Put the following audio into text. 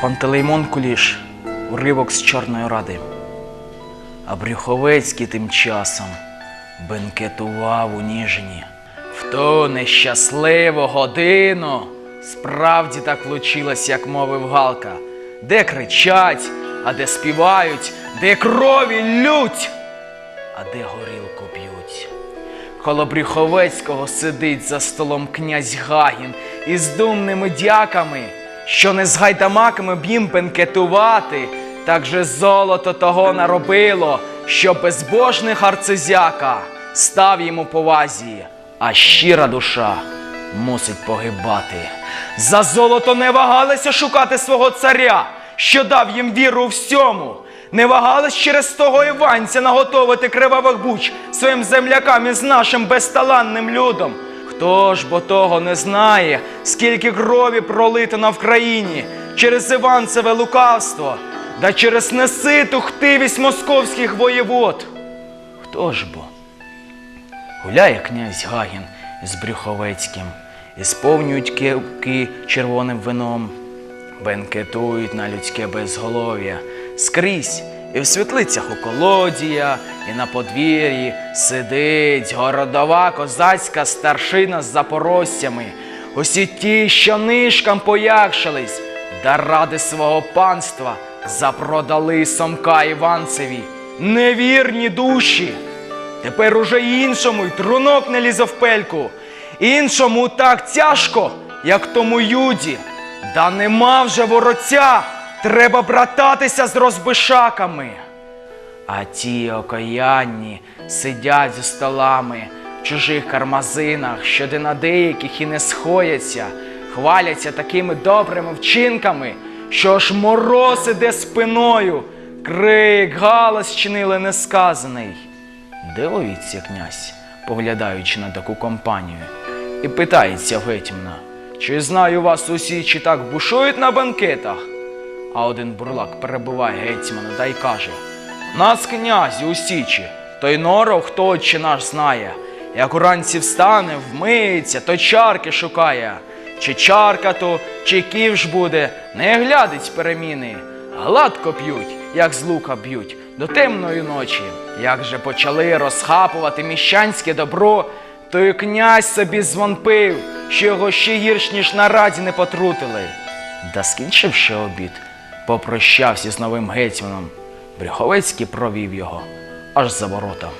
Пантелеймон Куліш, уривок з Чорної Ради. А Брюховецький тим часом бенкетував у Ніжині. В ту нещасливу годину справді так влучилось, як мовив Галка, де кричать, а де співають, де крові лють, а де горілку п'ють. Коло Брюховецького сидить за столом князь Гагін із думними дяками, що не з гайдамаками б їм бенкетувати, так же золото того наробило, що безбожних арцизяка став йому повазі, а щира душа мусить погибати. За золото не вагалися шукати свого царя, що дав їм віру всьому. Не вагались через того Іванця наготовити кривавих буч своїм землякам із нашим безталанним людом. Хто ж бо того не знає, скільки крові пролито на Вкраїні через Іванцеве лукавство, да через неситу хтивість московських воєвод? Хто ж бо? Гуляє князь Гагін із Брюховецьким, і сповнюють кивки червоним вином, бенкетують на людське безголов'я скрізь, і в світлицях у колодія, і на подвір'ї сидить городова козацька старшина з запорожцями. Усі ті, що нишкам поякшались, да ради свого панства запродали Сомка Іванцеві невірні душі. Тепер уже іншому й трунок не лізе в пельку, іншому так тяжко, як тому юді. Да нема вже вороця, треба брататися з розбишаками. А ті окаянні сидять за столами в чужих кармазинах, що де на деяких і не сходяться, хваляться такими добрими вчинками, що аж мороз іде спиною, крик, галас чинили несказаний. Дивується князь, поглядаючи на таку компанію, і питається в гетьмана, чи знаю вас усі, чи так бушують на банкетах? А один бурлак перебуває гетьмана та й каже: Нас, князі, у січі, той норов, хто отче наш знає, як уранці встане, вмиється, то чарки шукає. Чи чарка то, чи ківш буде, не глядить переміни. Гладко п'ють, як з лука б'ють, до темної ночі. Як же почали розхапувати міщанське добро, то й князь собі звон пив, що його ще гірш, ніж на раді не потрутили. Да скінчивши обід, попрощався з новим гетьманом. Брюховецький провів його аж за ворота.